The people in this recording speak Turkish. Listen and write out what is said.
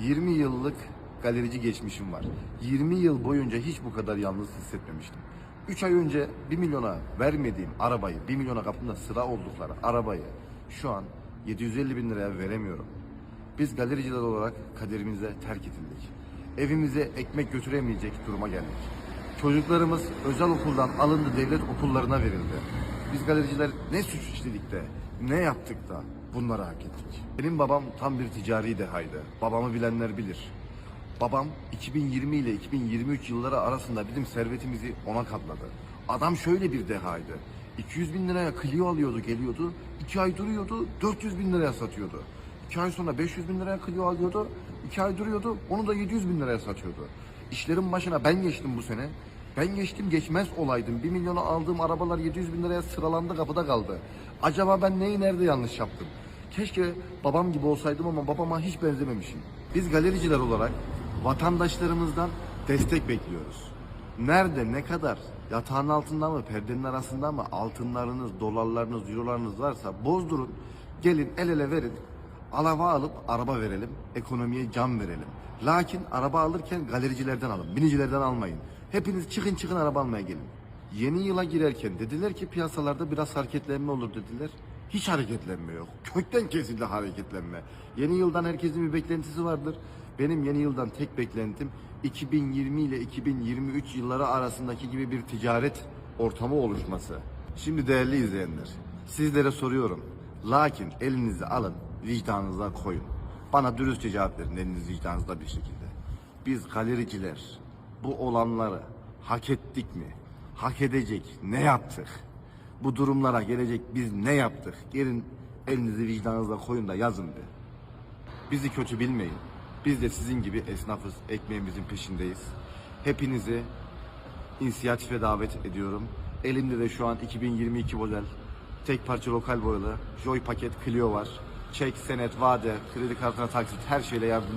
20 yıllık galerici geçmişim var. 20 yıl boyunca hiç bu kadar yalnız hissetmemiştim. 3 ay önce 1 milyona vermediğim arabayı, 1 milyona kapımda sıra oldukları arabayı şu an 750 bin liraya veremiyorum. Biz galericiler olarak kaderimize terk edildik. Evimize ekmek götüremeyecek duruma geldik. Çocuklarımız özel okuldan alındı devlet okullarına verildi. Biz galericiler ne suç işledik de, ne yaptık da bunları hak ettik. Benim babam tam bir ticari dehaydı. Babamı bilenler bilir. Babam 2020 ile 2023 yılları arasında bizim servetimizi ona katladı. Adam şöyle bir dehaydı. 200 bin liraya Clio alıyordu geliyordu. 2 ay duruyordu 400 bin liraya satıyordu. 2 ay sonra 500 bin liraya Clio alıyordu. 2 ay duruyordu onu da 700 bin liraya satıyordu. İşlerin başına ben geçtim bu sene. Ben geçtim geçmez olaydım. 1 milyona aldığım arabalar 700 bin liraya sıralandı kapıda kaldı. Acaba ben neyi nerede yanlış yaptım? Keşke babam gibi olsaydım ama babama hiç benzememişim. Biz galericiler olarak vatandaşlarımızdan destek bekliyoruz. Nerede ne kadar yatağın altında mı perdenin arasında mı altınlarınız, dolarlarınız, eurolarınız varsa bozdurun. Gelin el ele verin. Alava alıp araba verelim. Ekonomiye can verelim. Lakin araba alırken galericilerden alın. Binicilerden almayın. Hepiniz çıkın çıkın araba almaya gelin. Yeni yıla girerken dediler ki piyasalarda biraz hareketlenme olur dediler. Hiç hareketlenme yok. Kökten kesildi hareketlenme. Yeni yıldan herkesin bir beklentisi vardır. Benim yeni yıldan tek beklentim 2020 ile 2023 yılları arasındaki gibi bir ticaret ortamı oluşması. Şimdi değerli izleyenler, sizlere soruyorum. Lakin elinizi alın, vicdanınıza koyun. Bana dürüstçe cevap verin eliniz vicdanınızda bir şekilde. Biz galericiler bu olanları hak ettik mi? Hak edecek ne yaptık? Bu durumlara gelecek biz ne yaptık? Gelin elinizi vicdanınıza koyun da yazın bir. Bizi kötü bilmeyin. Biz de sizin gibi esnafız, ekmeğimizin peşindeyiz. Hepinizi inisiyatife davet ediyorum. Elimde de şu an 2022 model tek parça lokal boyalı Joy paket Clio var. Çek, senet, vade, kredi kartına taksit her şeyle yardımcı